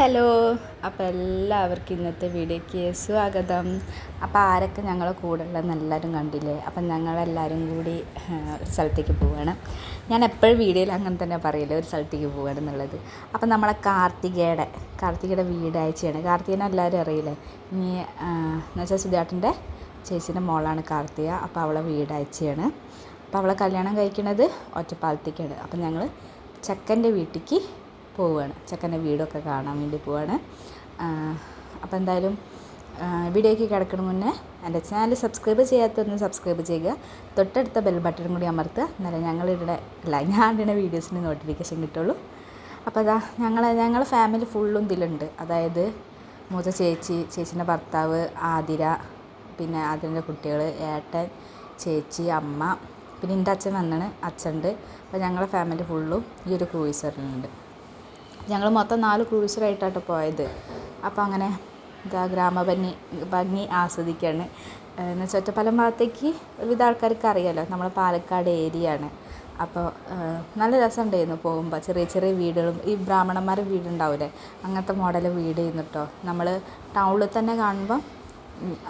Hello. അപ്പോൾ എല്ലാവർക്കും ഇന്നത്തെ വീഡിയോയ്ക്ക് സ്വാഗതം. അപ്പോൾ ആരൊക്കെ ഞങ്ങളെ കൂടെ ഉള്ളതെന്ന് എല്ലാവരും കണ്ടില്ലേ? അപ്പം ഞങ്ങളെല്ലാവരും കൂടി ഒരു സ്ഥലത്തേക്ക് പോവുകയാണ് ഞാൻ എപ്പോഴും വീഡിയോയിൽ അങ്ങനെ തന്നെ പറയില്ല ഒരു സ്ഥലത്തേക്ക് പോവുകയാണ് എന്നുള്ളത്. അപ്പം നമ്മളെ കാർത്തികയുടെ കാർത്തികയുടെ വീട് അയച്ചാണ് കാർത്തികനെ എല്ലാവരും അറിയില്ലേ? ഇനി എന്ന് വെച്ചാൽ സുധാട്ടിന്റെ ചേച്ചീന്റെ മോളാണ് കാർത്തിക. അപ്പോൾ അവളെ വീട് അയച്ചാണ് അപ്പോൾ അവളെ കല്യാണം കഴിക്കുന്നത് ഒറ്റപ്പാലത്തേക്കാണ്. അപ്പം ഞങ്ങൾ ചെക്കന്റെ വീട്ടിലേക്ക് പോവുകയാണ്. ചെക്കന്റെ വീടൊക്കെ കാണാൻ വേണ്ടി പോവുകയാണ്. അപ്പോൾ എന്തായാലും വീഡിയോയ്ക്ക് കിടക്കണ മുന്നേ എന്റെ ചാനൽ സബ്സ്ക്രൈബ് ചെയ്യാത്തൊന്ന് സബ്സ്ക്രൈബ് ചെയ്യുക. തൊട്ടടുത്ത ബെൽ ബട്ടണും കൂടി അമർത്തുക. എന്നാലേ ഞങ്ങളിവിടെ അല്ല ഞാൻ ഇടുന്ന വീഡിയോസിന് നോട്ടിഫിക്കേഷൻ കിട്ടുള്ളൂ. അപ്പോൾ അതാ ഞങ്ങൾ ഞങ്ങളെ ഫാമിലി ഫുള്ളും ഇതിലുണ്ട്. അതായത് മൂത്ത ചേച്ചി ചേച്ചീന്റെ ഭർത്താവ് ആതിര പിന്നെ ആതിരന്റെ കുട്ടികൾ ഏട്ടൻ ചേച്ചി അമ്മ പിന്നെ എന്റെ അച്ഛൻ വന്നാണ് അച്ഛനുണ്ട്. അപ്പോൾ ഞങ്ങളുടെ ഫാമിലി ഫുള്ളും ഈ ഒരു ക്രൂയിസറിലുണ്ട് ഞങ്ങൾ മൊത്തം നാല് ക്രൂസറായിട്ടാണ് പോയത്. അപ്പോൾ അങ്ങനെ ഇതാ ഗ്രാമഭംഗി ഭംഗി ആസ്വദിക്കുകയാണ് എന്ന് വെച്ചാൽ ഒറ്റപ്പാലം ഭാഗത്തേക്ക് ഒരുവിധ ആൾക്കാർക്ക് അറിയാമല്ലോ നമ്മൾ പാലക്കാട് ഏരിയ ആണ് അപ്പോൾ നല്ല രസം ഉണ്ടായിരുന്നു പോകുമ്പോൾ ചെറിയ ചെറിയ വീടുകളും ഈ ബ്രാഹ്മണന്മാരുടെ വീടുണ്ടാവില്ലേ അങ്ങനത്തെ മോഡൽ വീട് ചെയ്യുന്നു കേട്ടോ നമ്മൾ ടൗണിൽ തന്നെ കാണുമ്പോൾ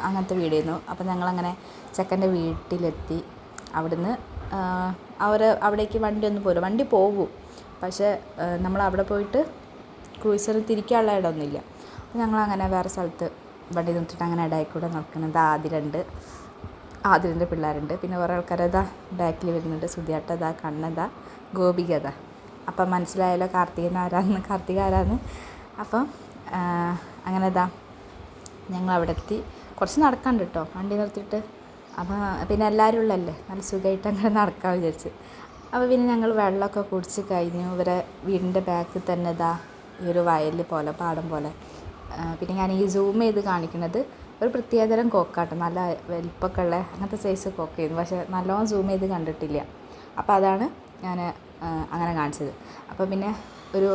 അങ്ങനത്തെ വീട് ചെയ്യുന്നു അപ്പോൾ ഞങ്ങളങ്ങനെ ചെക്കന്റെ വീട്ടിലെത്തി. അവിടുന്ന് അവർ അവിടേക്ക് വണ്ടി ഒന്ന് പോരും. വണ്ടി പോകും പക്ഷേ നമ്മൾ അവിടെ പോയിട്ട് ക്രൂസറിൽ തിരിക്കാനുള്ള ഇടമൊന്നുമില്ല. അപ്പോൾ ഞങ്ങളങ്ങനെ വേറെ സ്ഥലത്ത് വണ്ടി നിർത്തിയിട്ട് അങ്ങനെ ഇടയിൽക്കൂടെ കൂടെ നടക്കുന്നത് ആതിരുണ്ട്. ആതിരന്റെ പിള്ളേരുണ്ട്. പിന്നെ കുറേ ആൾക്കാർ ഇതാ ബാക്കിൽ വരുന്നുണ്ട്. സുധിയാട്ട ഇതാ കണ്ണതാ ഗോപിക ഇതാ അപ്പം മനസ്സിലായാലോ കാർത്തികൻ ആരാന്ന്. കാർത്തിക ആരാന്ന്? അപ്പം അങ്ങനെ ഇതാ ഞങ്ങൾ അവിടെ എത്തി. കുറച്ച് നടക്കാണ്ട് കേട്ടോ വണ്ടി നിർത്തിയിട്ട്. അപ്പം പിന്നെ എല്ലാവരും ഉള്ളല്ലേ? നല്ല സുഖമായിട്ട് അങ്ങനെ നടക്കാൻ വിചാരിച്ച്. അപ്പോൾ പിന്നെ ഞങ്ങൾ വെള്ളമൊക്കെ കുടിച്ച് കഴിഞ്ഞു. ഇവരെ വീടിന്റെ ബാക്ക് തന്നെ ഇതാ ഈ ഒരു വയൽ പോലെ പാടം പോലെ. പിന്നെ ഞാൻ ഈ സൂം ചെയ്ത് കാണിക്കുന്നത് ഒരു പ്രത്യേകതരം കൊക്കാട്ടോ. നല്ല വലിപ്പമൊക്കെ ഉള്ള അങ്ങനത്തെ സൈസ് കൊക്കായിരുന്നു പക്ഷേ നല്ലോണം സൂം ചെയ്ത് കണ്ടിട്ടില്ല. അപ്പോൾ അതാണ് ഞാൻ അങ്ങനെ കാണിച്ചത്. അപ്പോൾ പിന്നെ ഒരു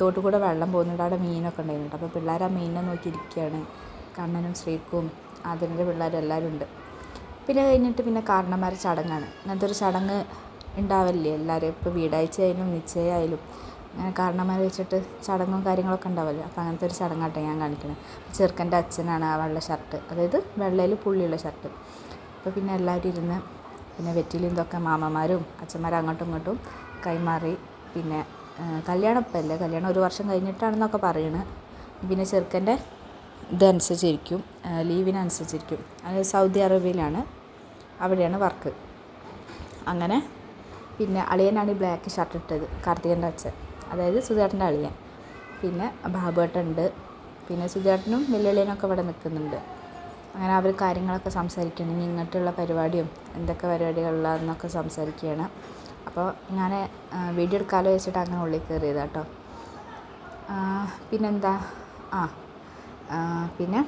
തോട്ടുകൂടെ വെള്ളം പോകുന്നുണ്ട്. അവിടെ മീനൊക്കെ ഉണ്ടായിരുന്നു. അപ്പോൾ പിള്ളേർ ആ മീനിനെ നോക്കിയിരിക്കുകയാണ് കണ്ണനും ശ്രീക്കും അതിന്റെ പിള്ളേരും എല്ലാവരും ഉണ്ട്. പിന്നെ കഴിഞ്ഞിട്ട് പിന്നെ കാരണന്മാരെ ചടങ്ങാണ്. അങ്ങനത്തെ ഒരു ചടങ്ങ് ഉണ്ടാവില്ലേ എല്ലാവരും ഇപ്പോൾ വീടാഴ്ചയായാലും നിശ്ചയമായാലും അങ്ങനെ കാരണവന്മാരെ വെച്ചിട്ട് ചടങ്ങും കാര്യങ്ങളൊക്കെ ഉണ്ടാവില്ലേ? അപ്പോൾ അങ്ങനത്തെ ഒരു ചടങ്ങാട്ടോ ഞാൻ കാണിക്കുന്നത് ചെറുക്കന്റെ അച്ഛനാണ് ആ വെള്ള ഷർട്ട്. അതായത് വെള്ളയിൽ പുള്ളിയുള്ള ഷർട്ട്. അപ്പോൾ പിന്നെ എല്ലാവരും ഇരുന്ന് പിന്നെ വെറ്റിലും ഇതൊക്കെ മാമന്മാരും അച്ഛന്മാരും അങ്ങോട്ടും ഇങ്ങോട്ടും കൈമാറി. പിന്നെ കല്യാണം ഇപ്പം അല്ലേ? കല്യാണം ഒരു വർഷം കഴിഞ്ഞിട്ടാണെന്നൊക്കെ പറയണ്. പിന്നെ ചെറുക്കന്റെ ഇതനുസരിച്ചിരിക്കും. ലീവിനനുസരിച്ചിരിക്കും. അത് സൗദി അറേബ്യയിലാണ്. അവിടെയാണ് വർക്ക്. അങ്ങനെ പിന്നെ അളിയനാണ് ഈ ബ്ലാക്ക് ഷർട്ട് ഇട്ടത് കാർത്തികന്റെ അച്ഛൻ. അതായത് സുധേട്ടന്റെ അളിയൻ. പിന്നെ ബാബുവേട്ടുണ്ട് പിന്നെ സുധേട്ടനും വെല്ലുവിളിയനൊക്കെ ഇവിടെ നിൽക്കുന്നുണ്ട്. അങ്ങനെ അവർ കാര്യങ്ങളൊക്കെ സംസാരിക്കുകയാണ്. ഇനി ഇങ്ങോട്ടുള്ള പരിപാടിയും എന്തൊക്കെ പരിപാടികളിലാണെന്നൊക്കെ സംസാരിക്കുകയാണ്. അപ്പോൾ ഞാൻ വീഡിയോ എടുക്കാലോ വെച്ചിട്ട് അങ്ങനെ ഉള്ളിൽ കയറിയത് കേട്ടോ. ആ, പിന്നെന്താ? ആ, പിന്നെ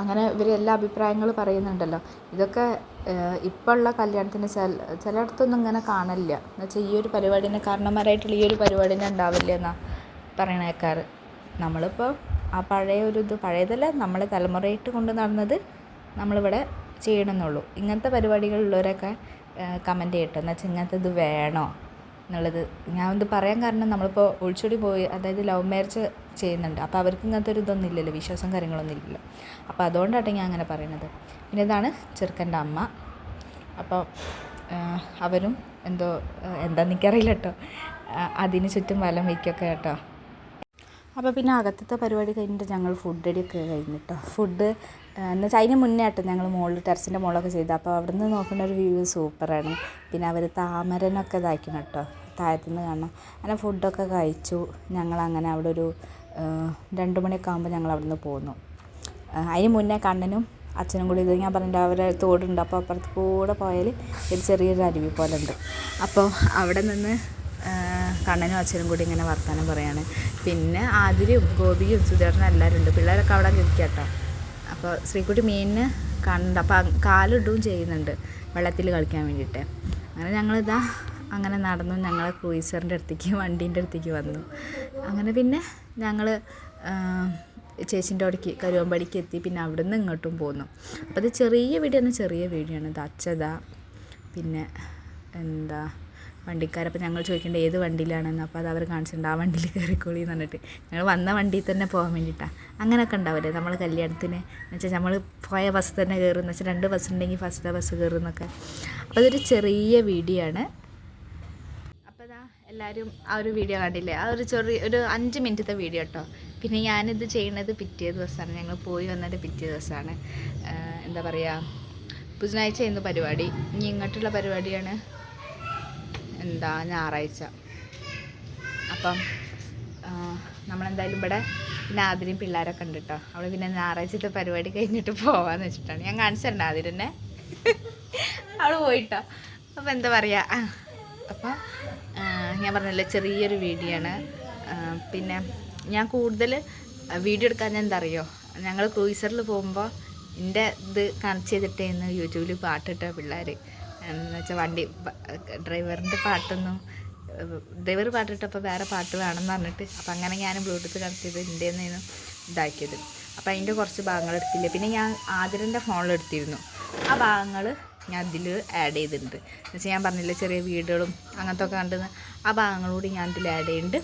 അങ്ങനെ ഇവർ എല്ലാ അഭിപ്രായങ്ങൾ പറയുന്നുണ്ടല്ലോ. ഇതൊക്കെ ഇപ്പോൾ ഉള്ള കല്യാണത്തിന് ചില ചിലയിടത്തൊന്നും ഇങ്ങനെ കാണില്ല. എന്നുവെച്ചാൽ ഈ ഒരു പരിപാടിനെ കാരണന്മാരായിട്ടുള്ള ഈ ഒരു പരിപാടിനെ ഉണ്ടാവില്ല എന്നാ പറയണ കേൾക്കാറ് നമ്മളിപ്പോൾ ആ പഴയ ഒരു ഇത് പഴയതല്ല നമ്മളെ തലമുറയിട്ട് കൊണ്ട് നടന്നത് നമ്മളിവിടെ ചെയ്യണമെന്നുള്ളൂ. ഇങ്ങനത്തെ പരിപാടികളുള്ളവരൊക്കെ കമന്റ് ചെയ്യട്ടെ. എന്ന് വെച്ചാൽ ഇങ്ങനത്തെ ഇത് വേണോ? എന്നുള്ളത്. ഞാൻ ഇത് പറയാൻ കാരണം നമ്മളിപ്പോൾ ഒളിച്ചോടി പോയി അതായത് ലവ് മാരേജ് ചെയ്യുന്നുണ്ട്. അപ്പോൾ അവർക്ക് ഇങ്ങനത്തെ ഒരു ഇതൊന്നും ഇല്ലല്ലോ വിശ്വാസം കാര്യങ്ങളൊന്നും ഇല്ലല്ലോ. അപ്പോൾ അതുകൊണ്ടാട്ടെ ഞാൻ അങ്ങനെ പറയുന്നത് പിന്നെ ഇതാണ് ചെറുക്കന്റെ അമ്മ. അപ്പോൾ അവരും എന്തോ എന്താണെന്ന് എനിക്കറിയില്ല കേട്ടോ അതിന് ചുറ്റും വലം വയ്ക്കൊക്കെ കേട്ടോ. അപ്പോൾ പിന്നെ അകത്തത്തെ പരിപാടി കഴിഞ്ഞിട്ട് ഞങ്ങൾ ഫുഡ് അടിയൊക്കെ കഴിഞ്ഞു കേട്ടോ ഫുഡ് എന്ന് വെച്ചാൽ അതിന് മുന്നേ ആട്ടോ ഞങ്ങൾ മുകളിൽ ടെറസിന്റെ മുകളിലൊക്കെ ചെയ്ത് അപ്പോൾ അവിടെ നിന്ന് നോക്കുന്ന ഒരു വ്യൂ സൂപ്പറാണ് പിന്നെ അവർ താമരനൊക്കെ ഇതാക്കണം കേട്ടോ താഴത്തു നിന്ന് കാണണം. അങ്ങനെ ഫുഡൊക്കെ കഴിച്ചു. ഞങ്ങൾ അങ്ങനെ അവിടെ ഒരു രണ്ട് മണിയൊക്കെ ആകുമ്പോൾ ഞങ്ങൾ അവിടെ നിന്ന് പോന്നു അതിന് മുന്നേ കണ്ണനും അച്ഛനും കൂടി ഇത് ഞാൻ പറഞ്ഞിട്ട് അവരെ തോടുണ്ട്. അപ്പോൾ അപ്പുറത്ത് കൂടെ പോയാൽ ഒരു ചെറിയൊരു അരുവി പോലെ ഉണ്ട്. അപ്പോൾ അവിടെ നിന്ന് കണ്ണനും അച്ഛനും കൂടി ഇങ്ങനെ വർത്തമാനം പറയാണ്. പിന്നെ ആതിരയും ഗോപിയും സുധേട്ടനും എല്ലാവരും ഉണ്ട്. പിള്ളേരൊക്കെ അവിടെ നിൽക്കട്ടോ കേട്ടോ അപ്പോൾ ശ്രീക്കുട്ടി മീനിന് കണ്ട് അപ്പോൾ കാലിടുകയും ചെയ്യുന്നുണ്ട്. വെള്ളത്തിൽ കളിക്കാൻ വേണ്ടിയിട്ട്. അങ്ങനെ ഞങ്ങളിതാ അങ്ങനെ നടന്നു. ഞങ്ങൾ ക്രൂയിസറിന്റെ അടുത്തേക്ക് വണ്ടീന്റെ അടുത്തേക്ക് വന്നു. അങ്ങനെ പിന്നെ ഞങ്ങൾ ചേച്ചിന്റെ അവിടേക്ക് കരുവമ്പടിക്ക് എത്തി. പിന്നെ അവിടുന്ന് ഇങ്ങോട്ടും പോന്നു. അപ്പോൾ അത് ചെറിയ വീഡിയോ ചെറിയ വീടിയാണ് ആണ് ഇത് അച്ഛതാ. പിന്നെ എന്താ വണ്ടിക്കാർ അപ്പോൾ ഞങ്ങൾ ചോദിക്കേണ്ടത് ഏത് വണ്ടിയിലാണെന്ന്? അപ്പോൾ അത് അവർ കാണിച്ചിട്ടുണ്ട് ആ വണ്ടിയിൽ കയറിക്കോളി എന്ന് പറഞ്ഞിട്ട്. ഞങ്ങൾ വന്ന വണ്ടിയിൽ തന്നെ പോകാൻ വേണ്ടിയിട്ടാണ് അങ്ങനെയൊക്കെ ഉണ്ടാവില്ലേ നമ്മൾ കല്യാണത്തിന് എന്ന് വെച്ചാൽ നമ്മൾ പോയ ബസ് തന്നെ കയറും എന്ന് വെച്ചാൽ രണ്ട് ബസ് ഉണ്ടെങ്കിൽ ഫസ്റ്റ് ബസ് കയറും എന്നൊക്കെ. അപ്പോൾ അതൊരു ചെറിയ വീഡിയോ ആണ് അപ്പോൾ ഇതാ എല്ലാവരും ആ ഒരു വീഡിയോ കണ്ടില്ലേ? ആ ഒരു ചെറിയ ഒരു അഞ്ച് മിനിറ്റത്തെ വീഡിയോ കേട്ടോ. പിന്നെ ഞാനിത് ചെയ്യുന്നത് പിറ്റേ ദിവസമാണ് ഞങ്ങൾ പോയി വന്നത് പിറ്റേ ദിവസമാണ് എന്താ പറയുക ബുധനാഴ്ച എന്ന് പരിപാടി. ഇനി ഇങ്ങോട്ടുള്ള പരിപാടിയാണ് എന്താ ഞായറാഴ്ച. അപ്പം നമ്മളെന്തായാലും ഇവിടെ ആതിരയും പിള്ളേരൊക്കെ ഉണ്ട് കേട്ടോ അവൾ പിന്നെ ഞായറാഴ്ചത്തെ പരിപാടി കഴിഞ്ഞിട്ട് പോവാന്ന് വെച്ചിട്ടാണ്. ഞാൻ കാണിച്ചിട്ടുണ്ട് ആതിരനെ. അവൾ പോയിട്ടോ. അപ്പം എന്താ പറയുക അപ്പം ഞാൻ പറഞ്ഞില്ല ചെറിയൊരു വീഡിയോ ആണ് പിന്നെ ഞാൻ കൂടുതൽ വീഡിയോ എടുക്കാൻ ഞാൻ എന്താ അറിയോ ഞങ്ങൾ ക്രൂയിസറിൽ പോകുമ്പോൾ എന്റെ ഇത് കണക്ട് ചെയ്തിട്ടേന്ന് യൂട്യൂബിൽ പാട്ടിട്ട പിള്ളേർ എന്ന് വെച്ചാൽ വണ്ടി ഡ്രൈവറിന്റെ പാട്ടൊന്നും ഡ്രൈവർ പാട്ടിട്ടപ്പോൾ വേറെ പാട്ട് വേണമെന്ന് പറഞ്ഞിട്ട് അപ്പം അങ്ങനെ ഞാൻ ബ്ലൂടൂത്ത് കണക്ട് ചെയ്ത് എന്റെ നിന്ന് ഇതാക്കിയത്. അപ്പം അതിന്റെ കുറച്ച് ഭാഗങ്ങൾ എടുത്തില്ല? പിന്നെ ഞാൻ ആതിരന്റെ ഫോണിൽ എടുത്തിരുന്നു. ആ ഭാഗങ്ങൾ ഞാൻ അതിൽ ആഡ് ചെയ്തിട്ടുണ്ട്. എന്ന് വെച്ചാൽ ഞാൻ പറഞ്ഞില്ല ചെറിയ വീടുകളും അങ്ങനത്തെ ഒക്കെ കണ്ടെന്ന് ആ ഭാഗങ്ങളൂടി ഞാൻ ഇതിൽ ആഡ് ചെയ്യുന്നുണ്ട്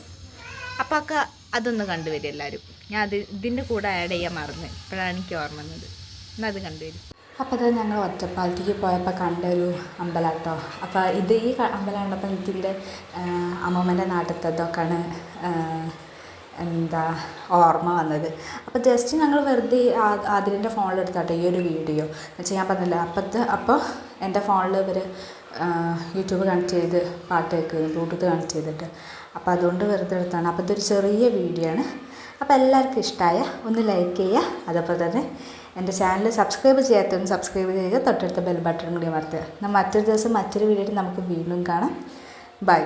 അപ്പോൾ ഒക്കെ അതൊന്ന് കണ്ടുവരും എല്ലാവരും ഞാൻ അത് ഇതിന്റെ കൂടെ ആഡ് ചെയ്യാൻ മറന്ന്. ഇപ്പോഴാണ് എനിക്ക് ഓർമ്മ വന്നത്. എന്നാൽ അത് കണ്ടുവരും. അപ്പോൾ അത് ഞങ്ങൾ ഒറ്റപ്പാലത്തേക്ക് പോയപ്പോൾ കണ്ട ഒരു അമ്പലം കേട്ടോ അപ്പോൾ ഇത് ഈ അമ്പലം കണ്ടപ്പോൾ ഇതിന്റെ അമ്മമ്മന്റെ നാട്ടിലത്തതൊക്കെയാണ് എന്താ ഓർമ്മ വന്നത്. അപ്പോൾ ജസ്റ്റ് ഞങ്ങൾ വെറുതെ ആതിരന്റെ ഫോണിലെടുത്താട്ടെ ഈ ഒരു വീഡിയോ. എന്നുവെച്ചാൽ ഞാൻ പറഞ്ഞില്ല അപ്പത്തെ അപ്പോൾ എന്റെ ഫോണിൽ ഇവർ യൂട്യൂബ് കണക്ട് ചെയ്ത് പാട്ട് കേൾക്കുകയും ബ്ലൂടൂത്ത് കണക്ട് ചെയ്തിട്ട്. അപ്പോൾ അതുകൊണ്ട് വെറുതെ എടുത്താണ്. അപ്പോൾ ഇതൊരു ചെറിയ വീഡിയോ ആണ്. അപ്പോൾ എല്ലാവർക്കും ഇഷ്ടമായ ഒന്ന് ലൈക്ക് ചെയ്യുക. അതേപോലെ തന്നെ എന്റെ ചാനൽ സബ്സ്ക്രൈബ് ചെയ്യാത്തവരും സബ്സ്ക്രൈബ് ചെയ്യുക. തൊട്ടടുത്ത ബെൽ ബട്ടൺ കൂടി അമർത്തുക. എന്നാൽ മറ്റൊരു ദിവസം മറ്റൊരു വീഡിയോയിൽ നമുക്ക് വീണ്ടും കാണാം. ബൈ.